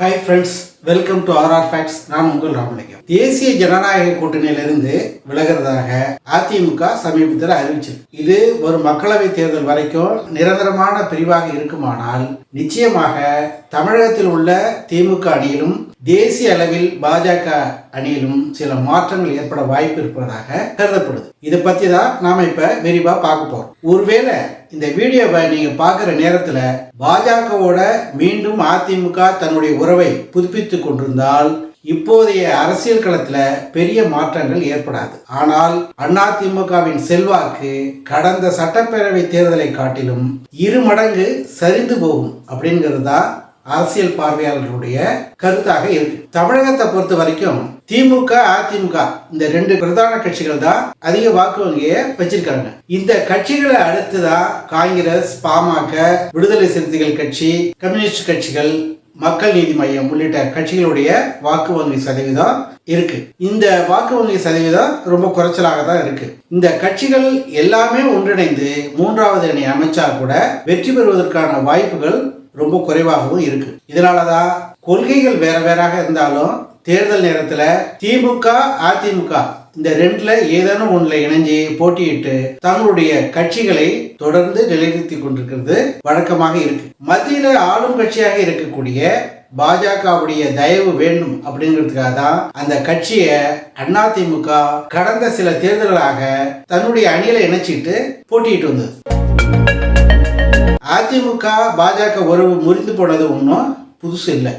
Hi friends welcome to RR facts நான் உங்கள் ராமலிங்கம். தேசிய ஜனநாயக கூட்டணியிலிருந்து விலகிறதாக அதிமுக சமீபத்தில் அறிவிச்சிருக்கு. இது ஒரு மக்களவை தேர்தல் வரைக்கும் நிரந்தரமான பிரிவாக இருக்குமானால் நிச்சயமாக தமிழகத்தில் உள்ள திமுக அணியிலும் தேசிய அளவில் பாஜக அணியிலும் சில மாற்றங்கள் ஏற்பட வாய்ப்பு இருப்பதாக கருதப்படுது. இதை பத்தி தான் நாம இப்ப விரிவா பார்க்க போறோம். ஒருவேளை இந்த வீடியோவை நீங்க பார்க்குற நேரத்துல பாஜகவோட மீண்டும் அதிமுக தன்னுடைய உறவை புதுப்பித்து புதுப்பித்துக் கொண்டிருந்தால் இப்போதைய அரசியல் களத்துல பெரிய மாற்றங்கள் ஏற்படாது. ஆனால் அதிமுகவின் செல்வாக்கு கடந்த சட்டப்பேரவை தேர்தலை காட்டிலும் இரு மடங்கு சரிந்து போகும் அப்படிங்கிறது தான் அரசியல் பார்வையாளர்களுடைய கருத்தாக இருக்கு. தமிழகத்தை பொறுத்த வரைக்கும் திமுக அதிமுக இந்த ரெண்டு பிரதான கட்சிகள் தான் அதிக வாக்கு வங்கியை வச்சிருக்காங்க. இந்த கட்சிகளை அடுத்துதான் காங்கிரஸ் பாமக விடுதலை சிறுத்தைகள் கட்சி கம்யூனிஸ்ட் கட்சிகள் மக்கள் நீதி மையம் உள்ளிட்ட கட்சிகளுடைய வாக்கு வங்கி சதவீதம் இருக்கு. இந்த வாக்கு வங்கி சதவீதம் ரொம்ப குறைச்சலாக தான் இருக்கு. இந்த கட்சிகள் எல்லாமே ஒன்றிணைந்து மூன்றாவது அணி அமைச்சா கூட வெற்றி பெறுவதற்கான வாய்ப்புகள் ரொம்ப குறைவாகவும் இருக்கு. இதனாலதான் கொள்கைகள் வேற வேறாக இருந்தாலும் தேர்தல் நேரத்துல திமுக அதிமுக இந்த ரெண்டுல ஏதேனும் ஒண்ணுல இணைஞ்சு போட்டியிட்டு தங்களுடைய கட்சிகளை தொடர்ந்து நிலைநிறுத்தி கொண்டிருக்கிறது வழக்கமாக இருக்கு. மத்தியில ஆளும் கட்சியாக இருக்கக்கூடிய பாஜகவுடைய தயவு வேண்டும் அப்படிங்கிறதுக்காக தான் அந்த கட்சியை அதிமுக கடந்த சில தேர்தல்களாக தன்னுடைய அணியில இணைச்சிட்டு போட்டியிட்டு வந்தது. அதிமுக பாஜக உறவு முறிந்து போனது ஒன்றும் புதுசு இல்லை.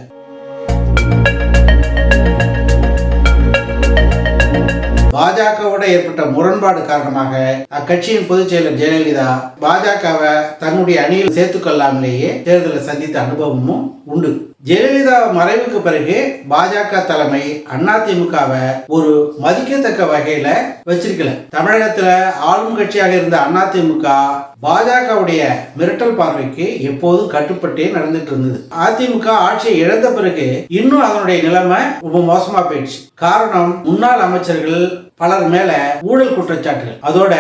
பாஜகவோட ஏற்பட்ட முரண்பாடு காரணமாக அக்கட்சியின் பொதுச் செயலர் ஜெயலலிதா பாஜகவை தன்னுடைய அணியில் சேர்த்துக் கொள்ளாமலேயே தேர்தலை சந்தித்த அனுபவமும் உண்டு. ஜெயலலிதா மறைவுக்கு பிறகு பாஜக தலைமை அதிமுகவை ஒரு மதிக்கத்தக்க வகையில வச்சிருக்கல. தமிழகத்துல ஆளும் கட்சியாக இருந்த அதிமுக பாஜகவுடைய மிரட்டல் பார்வைக்கு எப்போதும் கட்டுப்பட்டே நடந்துட்டு இருந்தது. அதிமுக ஆட்சியை இழந்த பிறகு இன்னும் அதனுடைய நிலைமை ரொம்ப மோசமா போயிடுச்சு. காரணம் முன்னாள் அமைச்சர்கள் பலர் மேல ஊழல் குற்றச்சாட்டுகள். அதோட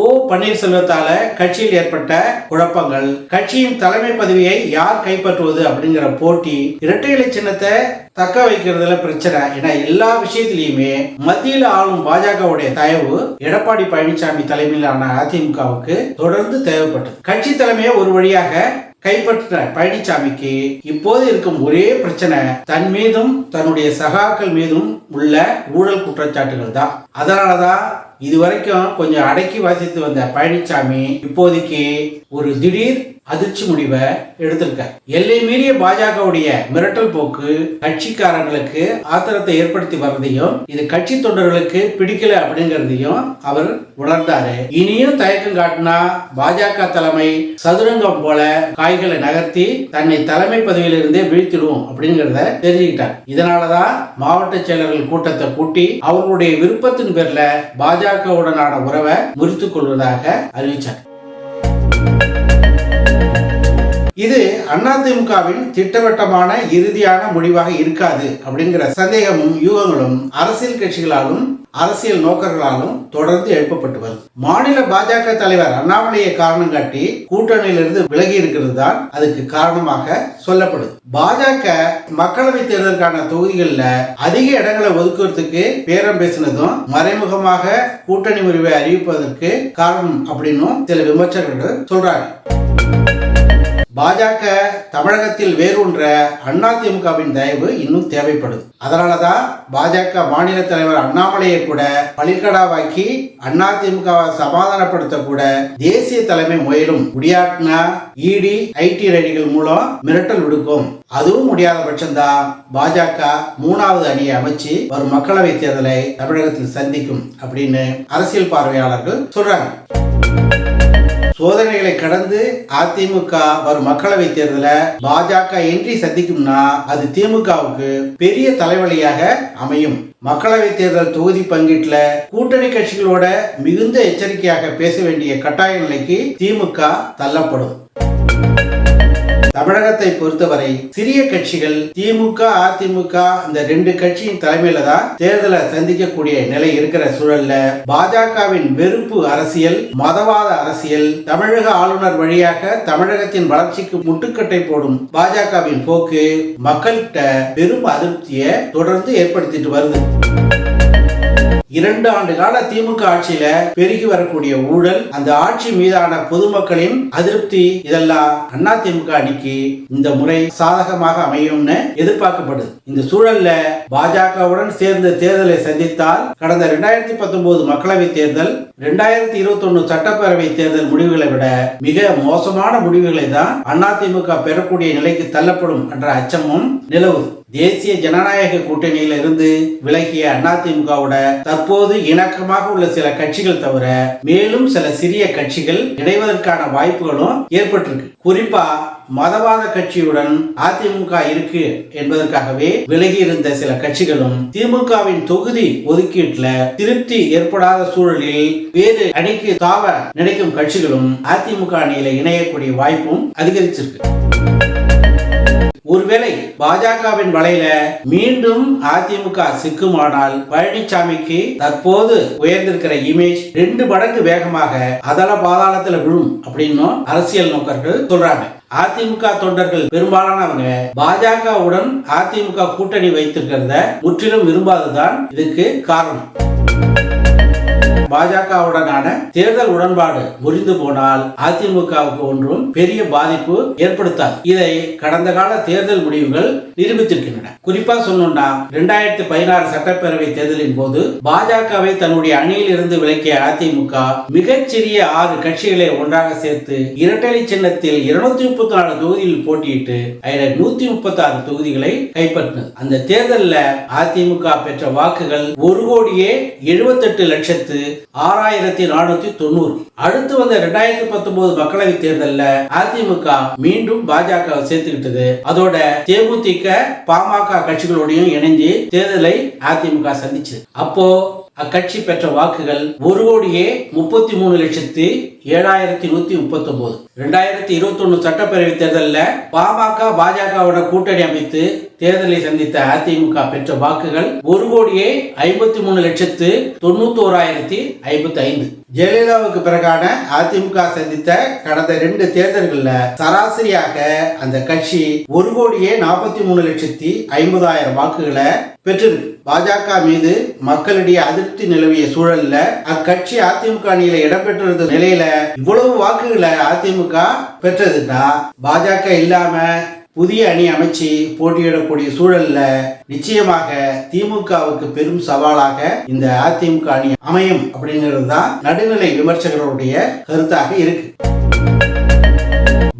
ஓ பன்னீர்செல்வத்தால கட்சியில் ஏற்பட்ட குழப்பங்கள் கட்சியின் தலைமை பதவியை யார் கைப்பற்றுவது அப்படிங்கிற போட்டி இரட்டை இலை சின்னத்தை தக்க வைக்கிறதுல பிரச்சனை என எல்லா விஷயத்திலையுமே மத்தியில் ஆளும் பாஜகவுடைய தயவு எடப்பாடி பழனிசாமி தலைமையிலான அதிமுகவுக்கு தொடர்ந்து தேவைப்பட்டது. கட்சி தலைமையை ஒரு வழியாக கைப்பற்ற பழனிசாமிக்கு இப்போது இருக்கும் ஒரே பிரச்சனை தன் மீதும் தன்னுடைய சகாக்கள் மீதும் உள்ள ஊழல் குற்றச்சாட்டுகள் தான். அதனாலதான் இதுவரைக்கும் கொஞ்சம் அடக்கி வாசித்து வந்த பழனிசாமி இப்போதைக்கு ஒரு திடீர் அதிர்ச்சி முடிவை எடுத்திருக்க எல்லை மீறிய பாஜகவுடைய மிரட்டல் போக்கு கட்சிக்காரங்களுக்கு ஆத்திரத்தை ஏற்படுத்தி வர்றதையும் இது கட்சி தொண்டர்களுக்கு பிடிக்கல அப்படிங்கறதையும் அவர் உணர்ந்தாரு. இனியும் தயக்கம் காட்டினா பாஜக தலைமை சதுரங்கம் போல காய்களை நகர்த்தி தன்னை தலைமை பதவியிலிருந்தே வீழ்த்திடும் அப்படிங்கறத தெரிஞ்சுக்கிட்டார். இதனாலதான் மாவட்ட செயலர்கள் கூட்டத்தை கூட்டி அவர்களுடைய விருப்பத்தின் பேர்ல பாஜகவுடனான உறவை முறித்துக் கொள்வதாக அறிவிச்சார். இது அதிமுகவின் திட்டவட்டமான இறுதியான முடிவாக இருக்காது அப்படிங்கிற சந்தேகமும் யூகங்களும் அரசியல் கட்சிகளாலும் அரசியல் நோக்கர்களாலும் தொடர்ந்து எழுப்பப்பட்டு வருது. மாநில பாஜக தலைவர் அண்ணாமலையை காரணம் காட்டி கூட்டணியிலிருந்து விலகி இருக்கிறது தான் அதுக்கு காரணமாக சொல்லப்படுது. பாஜக மக்களவை தேர்தலுக்கான தொகுதிகளில் அதிக இடங்களை ஒதுக்குறதுக்கு பேரம் பேசினதும் மறைமுகமாக கூட்டணி முறிவை அறிவிப்பதற்கு காரணம் அப்படின்னும் சில விமர்சகர்கள் சொல்றாங்க. பாஜக தமிழகத்தில் வேரூன்ற அதிமுகவின் தயவு இன்னும் தேவைப்படுது. அதனாலதான் பாஜக மாநில தலைவர் அண்ணாமலையை கூட பலிக்கடாவாக்கி அதிமுகவை சமாதானப்படுத்த கூட தேசிய தலைமை முயலும் முடியாட்டினா இடி ஐடி ரெடிகள் மூலம் மிரட்டல் விடுக்கும். அதுவும் முடியாத பட்சம்தான் பாஜக மூணாவது அணியை அமைச்சு வரும் மக்களவை தேர்தலை தமிழகத்தில் சந்திக்கும் அப்படின்னு அரசியல் பார்வையாளர்கள் சொல்றாங்க. சோதனைகளை கடந்து அதிமுக வரும் மக்களவை தேர்தலை பாஜக என்றி சந்திக்கும்னா அது திமுகவுக்கு பெரிய தலைவலியாக அமையும். மக்களவை தேர்தல் தொகுதி பங்கீட்டுல கூட்டணி கட்சிகளோட மிகுந்த எச்சரிக்கையாக பேச வேண்டிய கட்டாய நிலைக்கு திமுக தள்ளப்படும். தமிழகத்தை பொறுத்தவரை சிறிய கட்சிகள் திமுக அதிமுக இந்த ரெண்டு கட்சியின் தலைமையில தான் தேர்தலை சந்திக்கக்கூடிய நிலை இருக்கிற சூழல்ல பாஜகவின் வெறுப்பு அரசியல் மதவாத அரசியல் தமிழக ஆளுநர் வழியாக தமிழகத்தின் வளர்ச்சிக்கு முட்டுக்கட்டை போடும் பாஜகவின் போக்கு மக்கள்கிட்ட பெரும் அதிருப்தியை தொடர்ந்து ஏற்படுத்திட்டு வருது. இரண்டு ஆண்டு கால திமுக ஆட்சியில பெருகி வரக்கூடிய ஊழல் அந்த ஆட்சி மீதான பொதுமக்களின் அதிருப்தி இதெல்லாம் அண்ணா திமுக அணிக்கு இந்த முறை சாதகமாக அமையும்னு எதிர்பார்க்கப்படுது. இந்த சூழல்ல பாஜகவுடன் சேர்ந்து தேர்தலை சந்தித்தால் கடந்த இரண்டாயிரத்தி பத்தொன்பது மக்களவை தேர்தல் இரண்டாயிரத்தி இருபத்தி ஒன்னு சட்டப்பேரவை தேர்தல் முடிவுகளை விட மிக மோசமான முடிவுகளை தான் அதிமுக பெறக்கூடிய நிலைக்கு தள்ளப்படும் என்ற அச்சமும் நிலவுது. தேசிய ஜனநாயக கூட்டணியில இருந்து விலகிய அதிமுகவோட தற்போது இணக்கமாக உள்ள சில கட்சிகள் தவிர மேலும் சில சிறிய கட்சிகள் இணைவதற்கான வாய்ப்புகளும் ஏற்பட்டிருக்கு. குறிப்பா மதவாத கட்சியுடன் அதிமுக இருக்கு என்பதற்காகவே விலகி இருந்த சில கட்சிகளும் திமுகவின் தொகுதி ஒதுக்கீட்டுல திருப்தி ஏற்படாத சூழலில் வேறு அணிக்கு தாவ நினைக்கும் கட்சிகளும் அதிமுக அணியில இணையக்கூடிய வாய்ப்பும் அதிகரிச்சிருக்கு. ஒருவேளை பாஜகவின் வலையில மீண்டும் அதிமுக சிக்குமானால் பழனிசாமிக்கு தற்போது உயர்ந்திருக்கிற இமேஜ் ரெண்டு மடங்கு வேகமாக அதல பாதாளத்துல விழும் அப்படின்னு அரசியல் நோக்கர்கள் சொல்றாங்க. அதிமுக தொண்டர்கள் பெரும்பாலானவங்க பாஜகவுடன் அதிமுக கூட்டணி வைத்திருக்கிறத முற்றிலும் விரும்பாததுதான் இதுக்கு காரணம். பாஜகவுடனான தேர்தல் உடன்பாடு முறிந்து போனால் அதிமுகவுக்கு ஒன்றும் பெரிய பாதிப்பு ஏற்படுத்தாது. இதை கடந்த கால தேர்தல் முடிவுகள் நிரூபித்திருக்கின்றன. குறிப்பா சொல்லணும்னா இரண்டாயிரத்தி பதினாறு சட்டப்பேரவை தேர்தலின் போது பாஜகவை தன்னுடைய அணியில் இருந்து விலக்கிய அதிமுக மிகச்சிறிய ஆறு கட்சிகளை ஒன்றாக சேர்த்து இரட்டை சின்னத்தில் இருநூத்தி முப்பத்தி நாலு தொகுதியில் போட்டியிட்டு அதில் நூத்தி முப்பத்தி ஆறு தொகுதிகளை கைப்பற்றினது. அந்த தேர்தலில் அதிமுக பெற்ற வாக்குகள் ஒரு கோடியே எழுபத்தெட்டு லட்சத்து ஆறாயிரத்தி நானூத்தி தொண்ணூறு. அடுத்து வந்த ரெண்டாயிரத்தி பத்தொன்பது மக்களவை தேர்தலில் அதிமுக மீண்டும் பாஜக சேர்த்துக்கிட்டது. அதோட தேமுதிக பாமக கட்சிகளோடையும் இணைஞ்சு தேர்தலை அதிமுக சந்திச்சது. அப்போ அக்கட்சி பெற்ற வாக்குகள் ஒரு கோடியே முப்பத்தி மூணு லட்சத்தி ஏழாயிரத்தி நூத்தி முப்பத்தி ஒன்பது ரெண்டாயிரத்தி இருபத்தி ஒன்னு சட்டப்பேரவை தேர்தலில் பாமக பாஜகவோட கூட்டணி அமைத்து தேர்தலை சந்தித்த அதிமுக பெற்ற வாக்குகள் ஒரு கோடியே ஐம்பத்தி மூணு லட்சத்து தொண்ணூத்தி ஓராயிரத்தி ஐம்பத்தி ஐந்து. ஜெயலலிதாவுக்கு பிறகான அதிமுக சந்தித்த கடந்த ரெண்டு தேர்தல்கள்ல சராசரியாக அந்த கட்சி ஒரு கோடியே நாற்பத்தி மூணு லட்சத்தி ஐம்பதாயிரம் வாக்குகளை பெற்றிருக்கு பாஜக மீது மக்களிடையே அதிருப்தி நிலவிய சூழல்ல அக்கட்சி அதிமுக அணியில இடம்பெற்றிருந்த நிலையில இவ்வளவு வாக்குகளை அதிமுக பெற்றதுன்னா பாஜக இல்லாம புதிய அணி அமைச்சு போட்டியிடக்கூடிய சூழல்ல நிச்சயமாக திமுகவுக்கு பெரும் சவாலாக இந்த அதிமுக அணி அமையும் அப்படிங்கிறது தான் நடுநிலை விமர்சகர்களுடைய கருத்தாக இருக்கு.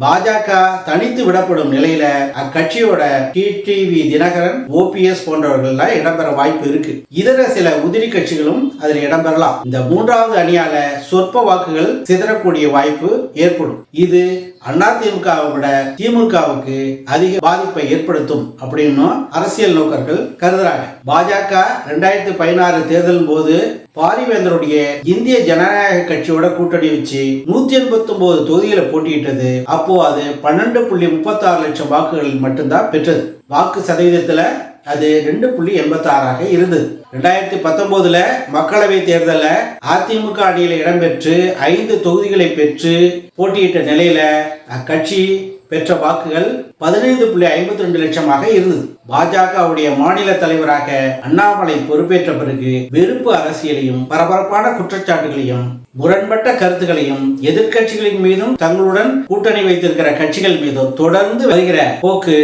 பாஜக தனித்து விடப்படும் நிலையில அக்கட்சியோட டிடிவி தினகரன் ஓபிஎஸ் போன்றவர்கள் இடம்பெற வாய்ப்பு இருக்கு. இதர சில உதிரி கட்சிகளும் அதில் இடம்பெறலாம். இந்த மூன்றாவது அணியால சொற்ப வாக்குகள் சிதறக்கூடிய வாய்ப்பு ஏற்படும். இது அதிமுகவை விட திமுகவுக்கு அதிக பாதிப்பை ஏற்படுத்தும் அப்படின்னு அரசியல் நோக்கர்கள் கருதுறாங்க. பாஜக ரெண்டாயிரத்தி பதினாறு தேர்தலின் போது பாரிவேந்தருடைய இந்திய ஜனநாயக கட்சியோட கூட்டணி வச்சு நூத்தி எண்பத்தி ஒன்பது தொகுதிகளை போட்டியிட்டது. அப்போ அது பன்னெண்டு புள்ளி முப்பத்தி ஆறு லட்சம் வாக்குகளில் மட்டும்தான் பெற்றது. வாக்கு சதவீதத்துல அது ரெண்டு புள்ளி எண்பத்தி ஆறாக இருந்தது. ரெண்டாயிரத்தி பத்தொன்பதுல மக்களவை தேர்தலில் அதிமுக அணியில் இடம்பெற்று ஐந்து தொகுதிகளை பெற்று போட்டியிட்ட நிலையில அக்கட்சி பெற்ற வாக்குகள் பதினைந்து புள்ளி ஐம்பத்தி ரெண்டு லட்சமாக இருந்தது. பாஜகவுடைய மாநில தலைவராக அண்ணாமலை பொறுப்பேற்ற பிறகு வெறுப்பு அரசியலையும் பரபரப்பான குற்றச்சாட்டுகளையும் முரண்பட்ட கருத்துக்களையும் எதிர்க்கட்சிகளின் மீதும் தங்களுடன் கூட்டணி வைத்திருக்கிற கட்சிகள் மீதும் தொடர்ந்து வருகிற போக்கு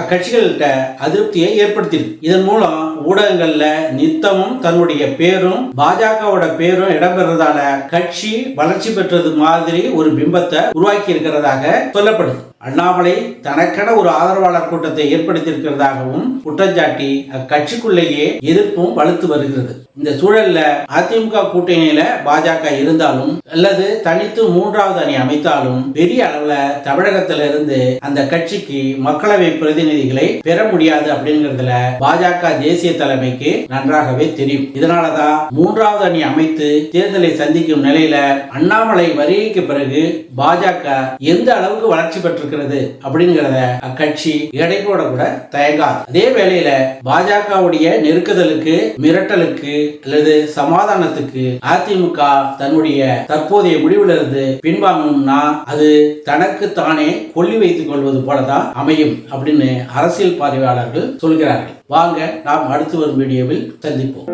அக்கட்சிகள்கிட்ட அதிருப்தியை ஏற்படுத்தியிருக்கு. இதன் மூலம் ஊடகங்கள்ல நித்தமும் தன்னுடைய பேரும் பாஜகவோட பேரும் இடம்பெறதால கட்சி வளர்ச்சி பெற்றது மாதிரி ஒரு பிம்பத்தை உருவாக்கி இருக்கிறதாக சொல்லப்படுது. அண்ணாமலை தனக்கு தனக்கென ஒரு ஆதரவாளர் கூட்டத்தை ஏற்படுத்தியிருக்கிறதாகவும் குற்றஞ்சாட்டி அக்கட்சிக்குள்ளேயே எதிர்ப்பும் வலுத்து வருகிறது. இந்த சூழல்ல அதிமுக கூட்டணியில பாஜக இருந்தாலும் அல்லது தனித்து மூன்றாவது அணி அமைத்தாலும் பெரிய அளவுல தமிழகத்துல இருந்து அந்த கட்சிக்கு மக்களவை பிரதிநிதிகளை பெற முடியாது அப்படிங்கறதுல பாஜக தேசிய தலைமைக்கு நன்றாகவே தெரியும். இதனாலதான் மூன்றாவது அணி அமைத்து தேர்தலை சந்திக்கும் நிலையில அண்ணாமலை வருகைக்கு பிறகு பாஜக எந்த அளவுக்கு வளர்ச்சி பெற்றிருக்கிறது அப்படிங்கிறத அக்கட்சி எடை போட கூட தயங்காது. அதே வேளையில பாஜகவுடைய நெருக்குதலுக்கு மிரட்டலுக்கு அல்லது சமாதானத்துக்கு அதிமுக தன்னுடைய தற்போதைய முடிவிலிருந்து பின்வாங்கணும்னா அது தனக்கு தானே கொல்லி வைத்துக் கொள்வது போலதான் அமையும் அப்படின்னு அரசியல் பார்வையாளர்கள் சொல்கிறார்கள். வாங்க நாம் அடுத்து வரும் வீடியோவில் சந்திப்போம்.